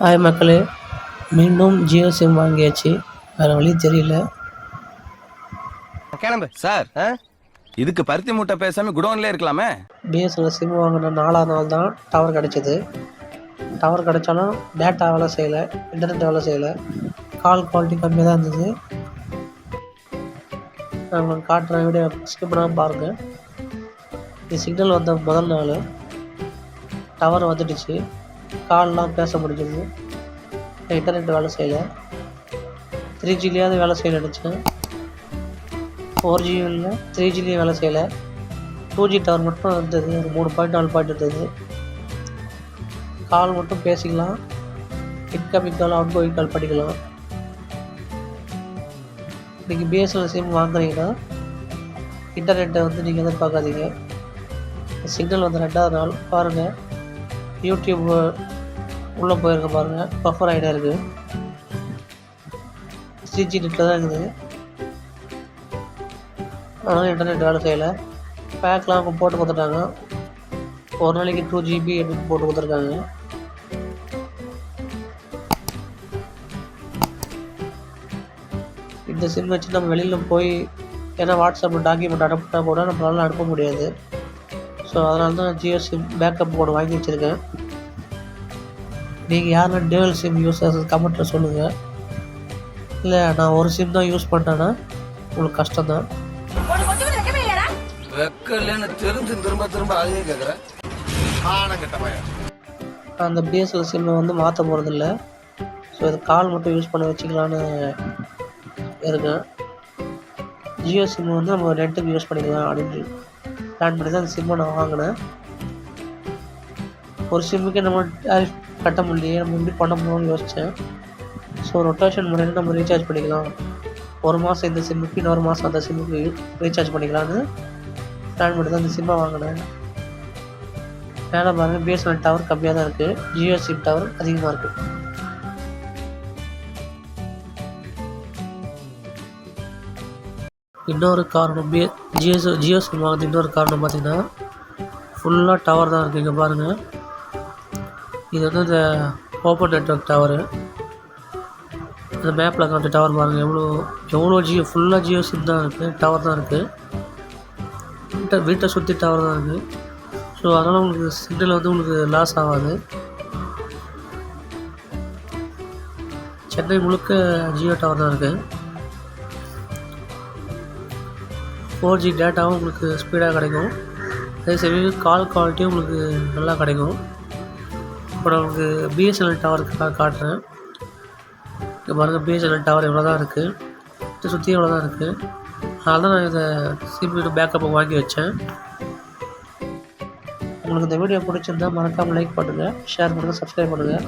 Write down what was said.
Hi மக்களே மீண்டும் Jio sim வாங்கியாச்சு. வேறு வழி தெரியல. கிளம்பு. சார்? இதுக்கு பருத்தி மூட்டை பேசாம குடோன்ல இருக்கலாமே. பிஎஸ்என்எல் சிம் வாங்கின நாலாவது நாள் தான் டவர் கிடச்சிது. டவர் கிடச்சாலும் டேட்டா வேலை செய்யலை இன்டர்நெட் வேலை செய்யலை. கால் குவாலிட்டி கம்மியாக தான் இருந்தது. நான் உங்களுக்கு காட்டுறேன் வீடியோ ஸ்கிப் பண்ணாமல் பாருங்கள் இது சிக்னல் வந்த முதல் நாள். டவர் வந்துடுச்சு. கால்லாம் பேச முடிஞ்சது. இன்டர்நெட் வேலை செய்யலை. த்ரீ ஜிலேயாவது வேலை செய்யலை நினச்சேன். ஃபோர் ஜி இல்லை த்ரீ ஜிலேயும் வேலை செய்யலை. டூ ஜி டவர் மட்டும் இருந்தது ஒரு மூணு பாயிண்ட் நாலு பாயிண்ட் இருந்தது. கால் மட்டும் பேசிக்கலாம். Incoming call outgoing call பண்ணிக்கலாம் நீங்கள் பிஎஸ்என்எல் சிம் வாங்குறீங்கன்னா இன்டர்நெட்டை வந்து நீங்கள் எதிர்பார்க்காதீங்க. சிக்னல் வந்து ரெண்டாவது நாள். பாருங்கள் யூடியூப் உள்ளே போயிருக்க பாருங்கள் பஃபர் ஆகிட்டே இருக்குது. சிஜி நெட்டில் தான் இருக்குது. ஆனால் இன்டர்நெட் வேலை செய்யலை. பேக்லாம் அவங்க போட்டு கொடுத்துட்டாங்க. ஒரு நாளைக்கு டூ ஜிபி எப்படி போட்டு கொடுத்துருக்காங்க. இந்த சிம் வச்சு நம்ம வெளியில் போய் ஏன்னா வாட்ஸ்அப்பில் டாக்குமெண்ட் அனுப்பிட்டா கூட நம்மளால அனுப்ப முடியாது. ஸோ அதனால தான் ஜியோ சிம் பேக்கப் போர்டு வாங்கி வச்சுருக்கேன். நீங்கள் யாரெல்லாம் டேவல் சிம் யூஸர்ஸ் கமெண்ட்டில் சொல்லுங்கள் இல்லை நான் ஒரு சிம் தான் யூஸ் பண்ணுறேன்னா உங்களுக்கு கஷ்டம் தான். தெரிஞ்சு திரும்ப திரும்ப அதையே கேக்குற. அந்த பிஎஸ்எல் சிம்மை வந்து மாற்ற போகிறதில்ல ஸோ இது கால் மட்டும் யூஸ் பண்ண வச்சுக்கலான்னு இருக்கேன். ஜியோ சிம் வந்து நம்ம நெட்டுக்கு யூஸ் பண்ணிக்கலாம் அப்படின்னு பிளான் பண்ணி தான் அந்த சிம்மை நான் வாங்கினேன். ஒரு சிம்முக்கு நம்ம டேரிஃப் கட்ட முடியலையே நம்ம எப்படி பண்ண போகணும்னு யோசித்தேன் ஸோ ரொட்டேஷன் முறையில் நம்ம ரீசார்ஜ் பண்ணிக்கலாம். ஒரு மாதம் இந்த சிம்முக்கு இன்னொரு மாதம் அந்த சிம்முக்கு ரீசார்ஜ் பண்ணிக்கலான்னு பிளான் பண்ணி தான் அந்த சிம்மை வாங்கினேன். மேலே பாருங்கள் பிஎஸ்என்எல் டவர் கம்மியாக தான் இருக்குது ஜியோ சிம் டவர் அதிகமாக இருக்குது இன்னொரு காரணம் பி ஜியோ ஜியோ சிம் வாங்குறது இன்னொரு காரணம் பார்த்திங்கன்னா ஃபுல்லாக டவர் தான் இருக்குது இங்கே பாருங்கள் இது வந்து இந்த ஓப்பன் நெட்ஒர்க் டவரு இந்த மேப்பில் காட்ட டவர் பாருங்கள் எவ்வளோ எவ்வளோ ஜியோ ஃபுல்லாக ஜியோ சிம் தான் இருக்குது டவர் தான் இருக்குது வீட்டை வீட்டை சுற்றி டவர் தான் இருக்குது ஸோ அதனால் உங்களுக்கு சிக்னல் வந்து உங்களுக்கு லாஸ் ஆகாது. சென்னை முழுக்க ஜியோ டவர் தான் இருக்குது ஃபோர் ஜி டேட்டாவும் உங்களுக்கு ஸ்பீடாக கிடைக்கும். அதே சமயம் கால் குவாலிட்டியும் உங்களுக்கு நல்லா கிடைக்கும். இப்போ நான் உங்களுக்கு பிஎஸ்என்எல் டவர் காட்டுறேன். இங்கே பாருங்கள் பிஎஸ்என்எல் டவர் இவ்வளோ தான் இருக்குது சுற்றி இவ்வளோ தான் இருக்குது அதனால தான் நான் இதை சிபியோட பேக்கப் வாங்கி வச்சேன். உங்களுக்கு இந்த வீடியோ பிடிச்சிருந்தா மறக்காமல் லைக் பண்ணுங்கள் ஷேர் பண்ணுங்கள் சப்ஸ்கிரைப் பண்ணுங்கள்